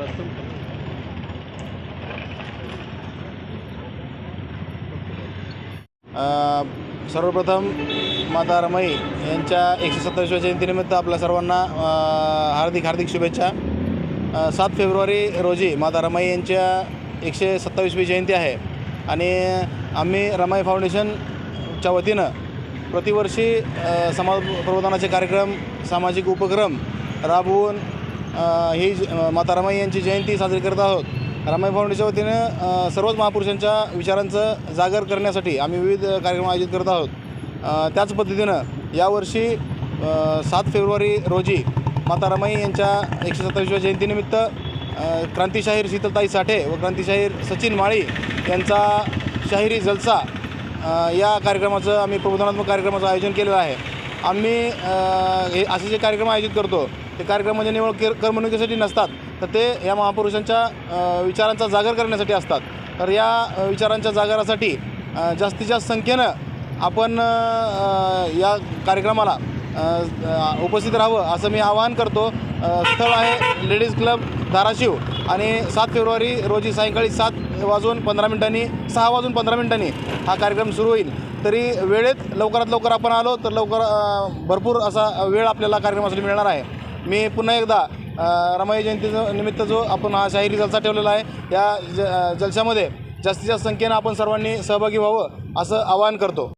अ, सर्वप्रथम माता रमाई यांच्या एकशे सत्तावीसव्या जयंतीनिमित्त आपल्या सर्वांना हार्दिक हार्दिक शुभेच्छा. सात फेब्रुवारी रोजी माता रमाई यांच्या एकशे सत्तावीसवी जयंती आहे. आणि आम्ही रमाई फाउंडेशनच्या वतीनं प्रतिवर्षी समाज प्रबोधनाचे कार्यक्रम सामाजिक उपक्रम राबवून ही ज- माता रमाई यांची जयंती साजरी करत आहोत. रमाई फाउंडेशनच्या वतीनं सर्वच महापुरुषांच्या विचारांचं जागर करण्यासाठी आम्ही विविध कार्यक्रम आयोजित करत आहोत. त्याच पद्धतीनं यावर्षी सात फेब्रुवारी रोजी माता रमाई यांच्या एकशे सत्तावीसव्या जयंतीनिमित्त क्रांतीशाहीर शीतलताई साठे व क्रांतीशाहीर सचिन माळी यांचा शाहिरी जलसा या कार्यक्रमाचं आम्ही प्रबोधनात्मक कार्यक्रमाचं आयोजन केलेलं आहे. आम्ही हे असे जे कार्यक्रम आयोजित करतो ते कार्यक्रम म्हणजे निवड कर करमणुकीसाठी नसतात. तर ते या महापुरुषांच्या विचारांचा जागर करण्यासाठी असतात. तर या विचारांच्या जागरासाठी जास्तीत जास्त संख्येनं आपण या कार्यक्रमाला उपस्थित राहावं असं मी आवाहन करतो. स्थळ आहे लेडीज क्लब धाराशिव आणि सात फेब्रुवारी रोजी सायंकाळी सात वाजून पंधरा मिनिटांनी सहा वाजून पंधरा मिनिटांनी हा कार्यक्रम सुरू होईल. तरी वेळेत लवकरात लवकर आपण आलो तर लवकर भरपूर असा वेळ आपल्याला कार्यक्रमासाठी मिळणार आहे. मी पुन्हा एकदा रमाई जयंतीचं निमित्त जो आपण हा शाहिरी जलसा ठेवलेला आहे या ज जलशामध्ये जास्तीत जास्त संख्येनं आपण सर्वांनी सहभागी व्हावं असं आवाहन करतो.